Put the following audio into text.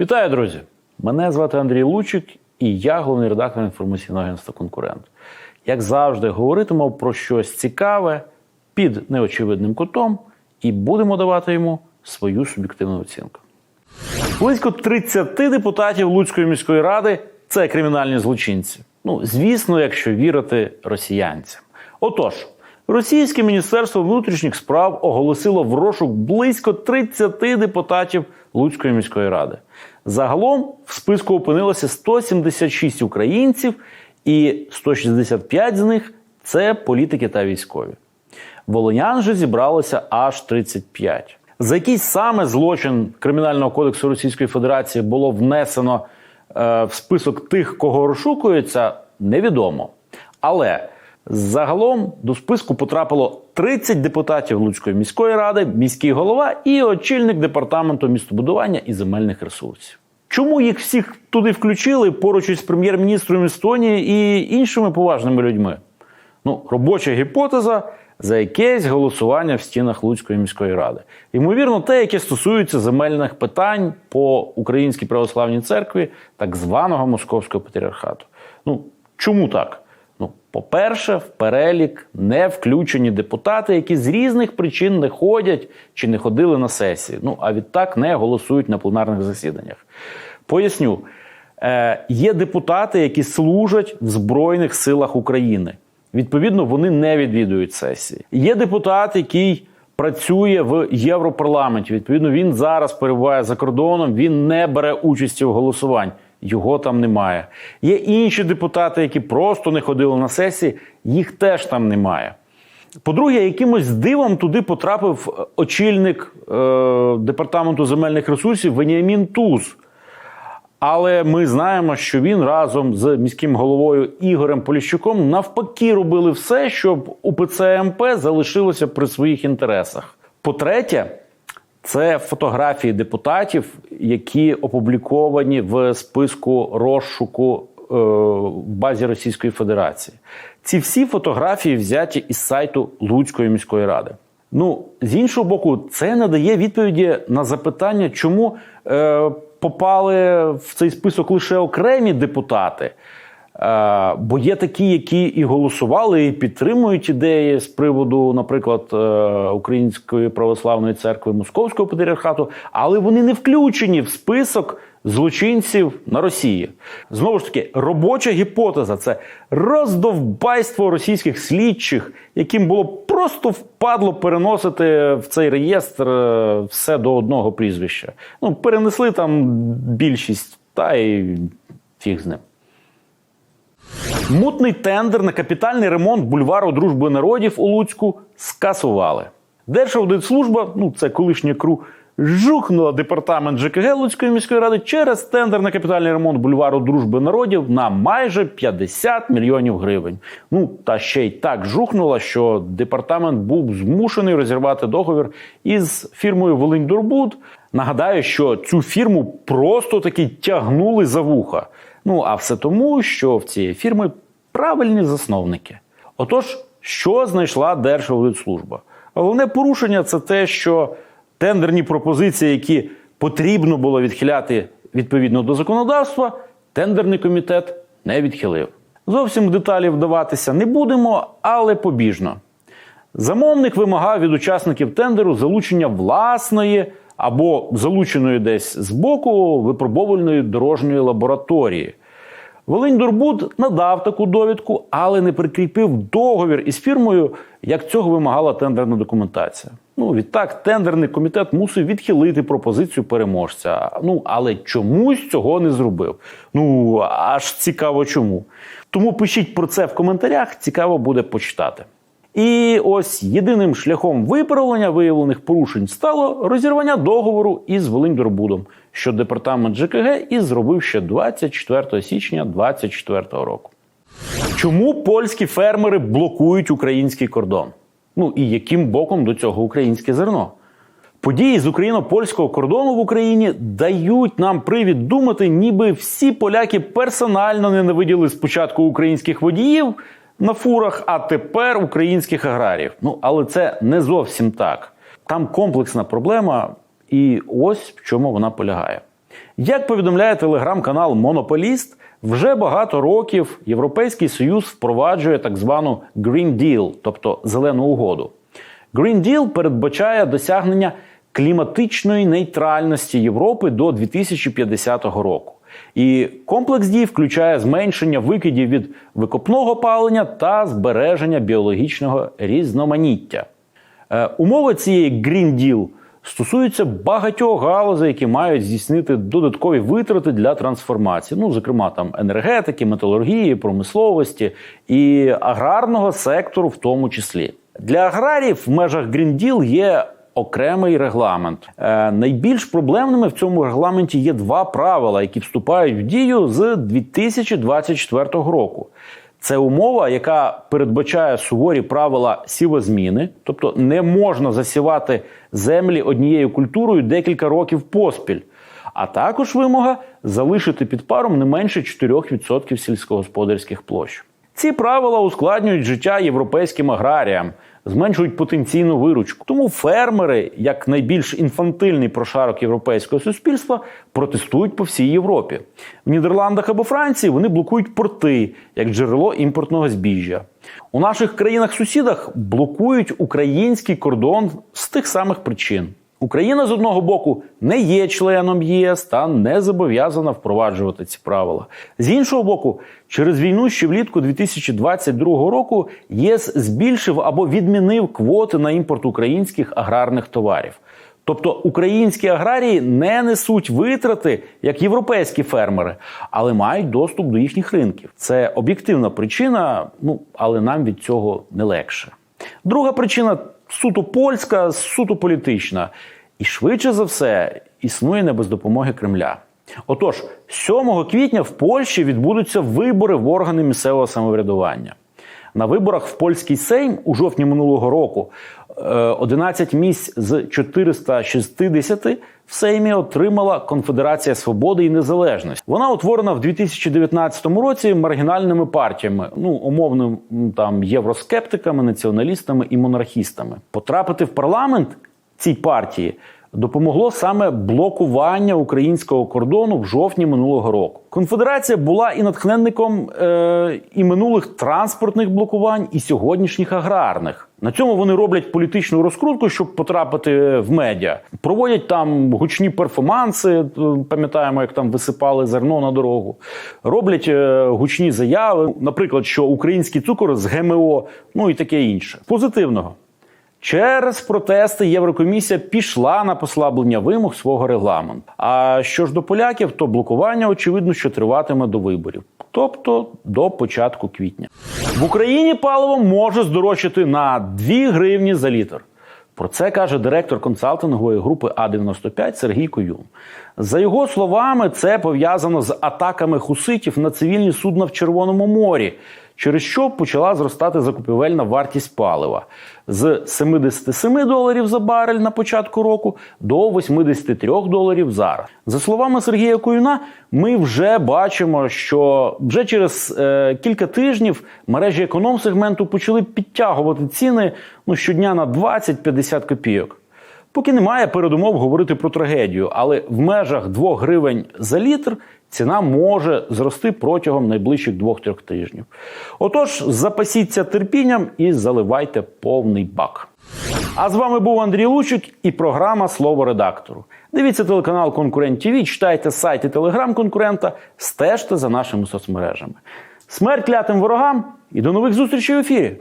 Вітаю, друзі! Мене звати Андрій Лучик, і я головний редактор інформаційного агентства Конкурент. Як завжди, говоритимемо про щось цікаве під неочевидним кутом, і будемо давати йому свою суб'єктивну оцінку. Близько 30 депутатів Луцької міської ради це кримінальні злочинці. Ну, звісно, якщо вірити росіянцям. Отож, російське міністерство внутрішніх справ оголосило в розшук близько 30 депутатів Луцької міської ради. Загалом в списку опинилося 176 українців, і 165 з них це політики та військові. Волинян же зібралося аж 35. За якийсь саме злочин Кримінального кодексу Російської Федерації було внесено е, в список тих, кого розшукується, невідомо. Але загалом до списку потрапило 30 депутатів Луцької міської ради, міський голова і очільник департаменту містобудування і земельних ресурсів. Чому їх всіх туди включили поруч із прем'єр-міністром Естонії і іншими поважними людьми? Ну, робоча гіпотеза за якесь голосування в стінах Луцької міської ради. Ймовірно, те, яке стосується земельних питань по Українській православній церкві, так званого Московського патріархату. Ну чому так? Ну, по-перше, в перелік не включені депутати, які з різних причин не ходять чи не ходили на сесії. Ну а відтак не голосують на пленарних засіданнях. Поясню, е, є депутати, які служать в Збройних силах України. Відповідно, вони не відвідують сесії. Є депутат, який працює в Європарламенті. Відповідно, він зараз перебуває за кордоном, він не бере участі в голосуванні. Його там немає. Є інші депутати, які просто не ходили на сесії, їх теж там немає. По-друге, якимось дивом туди потрапив очільник е, департаменту земельних ресурсів Веніамін Туз. Але ми знаємо, що він разом з міським головою Ігорем Поліщуком навпаки робили все, щоб УПЦ МП залишилося при своїх інтересах. По-третє, це фотографії депутатів, які опубліковані в списку розшуку е, в базі Російської Федерації. Ці всі фотографії взяті із сайту Луцької міської ради. Ну, з іншого боку, це надає відповіді на запитання, чому е, попали в цей список лише окремі депутати. Е, бо є такі, які і голосували, і підтримують ідеї з приводу, наприклад, е, Української православної церкви Московського патріархату, але вони не включені в список злочинців на Росії. Знову ж таки, робоча гіпотеза це роздовбайство російських слідчих, яким було просто впадло переносити в цей реєстр е, все до одного прізвища. Ну, перенесли там більшість, та й фіг з ним. Мутний тендер на капітальний ремонт бульвару Дружби народів у Луцьку скасували. Держаудитслужба, ну це колишнє кру, жухнула департамент ЖКГ Луцької міської ради через тендер на капітальний ремонт бульвару Дружби народів на майже 50 мільйонів гривень. Ну та ще й так жухнула, що департамент був змушений розірвати договір із фірмою Волиньдурбуд. Нагадаю, що цю фірму просто таки тягнули за вуха. Ну а все тому, що в цієї фірми правильні засновники. Отож, що знайшла Держаудитслужба? Головне порушення це те, що тендерні пропозиції, які потрібно було відхиляти відповідно до законодавства, тендерний комітет не відхилив. Зовсім в деталі вдаватися не будемо, але побіжно. Замовник вимагав від учасників тендеру залучення власної або залученої десь з боку випробовувальної дорожньої лабораторії. Волинь-Дурбуд надав таку довідку, але не прикріпив договір із фірмою, як цього вимагала тендерна документація. Ну, відтак, тендерний комітет мусив відхилити пропозицію переможця. Ну, але чомусь цього не зробив. Ну, аж цікаво чому. Тому пишіть про це в коментарях, цікаво буде почитати. І ось єдиним шляхом виправлення виявлених порушень стало розірвання договору із Волиньдорбудом, що департамент ЖКГ і зробив ще 24 січня 2024 року. Чому польські фермери блокують український кордон? Ну і яким боком до цього українське зерно? Події з україно-польського кордону в Україні дають нам привід думати, ніби всі поляки персонально ненавиділи спочатку українських водіїв на фурах, а тепер українських аграріїв. Ну але це не зовсім так. Там комплексна проблема, і ось в чому вона полягає. Як повідомляє телеграм-канал Монополіст, вже багато років Європейський Союз впроваджує так звану Green Deal, тобто зелену угоду. Green Deal передбачає досягнення кліматичної нейтральності Європи до 2050 року. І комплекс дій включає зменшення викидів від викопного палення та збереження біологічного різноманіття. Е, умови цієї Green Deal стосуються багатьох галузей, які мають здійснити додаткові витрати для трансформації, ну зокрема там енергетики, металургії, промисловості і аграрного сектору, в тому числі. Для аграріїв в межах Green Deal є окремий регламент. Е, найбільш проблемними в цьому регламенті є два правила, які вступають в дію з 2024 року. Це умова, яка передбачає суворі правила сівозміни, тобто не можна засівати землі однією культурою декілька років поспіль. А також вимога залишити під паром не менше 4% сільськогосподарських площ. Ці правила ускладнюють життя європейським аграріям, зменшують потенційну виручку. Тому фермери, як найбільш інфантильний прошарок європейського суспільства, протестують по всій Європі. В Нідерландах або Франції вони блокують порти як джерело імпортного збіжжя. У наших країнах-сусідах блокують український кордон з тих самих причин. Україна з одного боку не є членом ЄС та не зобов'язана впроваджувати ці правила. З іншого боку, через війну ще влітку 2022 року ЄС збільшив або відмінив квоти на імпорт українських аграрних товарів. Тобто українські аграрії не несуть витрати як європейські фермери, але мають доступ до їхніх ринків. Це об'єктивна причина, ну але нам від цього не легше. Друга причина суто польська, суто політична. І швидше за все існує не без допомоги Кремля. Отож, 7 квітня в Польщі відбудуться вибори в органи місцевого самоврядування. На виборах в польський сейм у жовтні минулого року 11 місць з 460 в Сеймі отримала Конфедерація Свободи і Незалежності. Вона утворена в 2019 році маргінальними партіями, ну умовно там євроскептиками, націоналістами і монархістами. Потрапити в парламент цій партії допомогло саме блокування українського кордону в жовтні минулого року. Конфедерація була і натхненником е, і минулих транспортних блокувань, і сьогоднішніх аграрних. На цьому вони роблять політичну розкрутку, щоб потрапити в медіа. Проводять там гучні перформанси. Пам'ятаємо, як там висипали зерно на дорогу. Роблять е, гучні заяви, наприклад, що український цукор з ГМО, ну і таке інше. Позитивного. Через протести Єврокомісія пішла на послаблення вимог свого регламенту. А що ж до поляків, то блокування очевидно, що триватиме до виборів, тобто до початку квітня. В Україні паливо може здорожчати на 2 гривні за літр. Про це каже директор консалтингової групи А-95 Сергій Коюн. За його словами, це пов'язано з атаками хуситів на цивільні судна в Червоному морі, через що почала зростати закупівельна вартість палива з 77 доларів за барель на початку року до 83 доларів зараз. За словами Сергія Коюна, ми вже бачимо, що вже через е, кілька тижнів мережі економ-сегменту почали підтягувати ціни ну, щодня на 20-50 копійок. Поки немає передумов говорити про трагедію, але в межах 2 гривень за літр ціна може зрости протягом найближчих 2-3 тижнів. Отож, запасіться терпінням і заливайте повний бак. А з вами був Андрій Лучик і програма Слово редактору. Дивіться телеканал Конкурент ТВ, читайте сайт і телеграм конкурента, стежте за нашими соцмережами. Смерть клятим ворогам і до нових зустрічей в ефірі!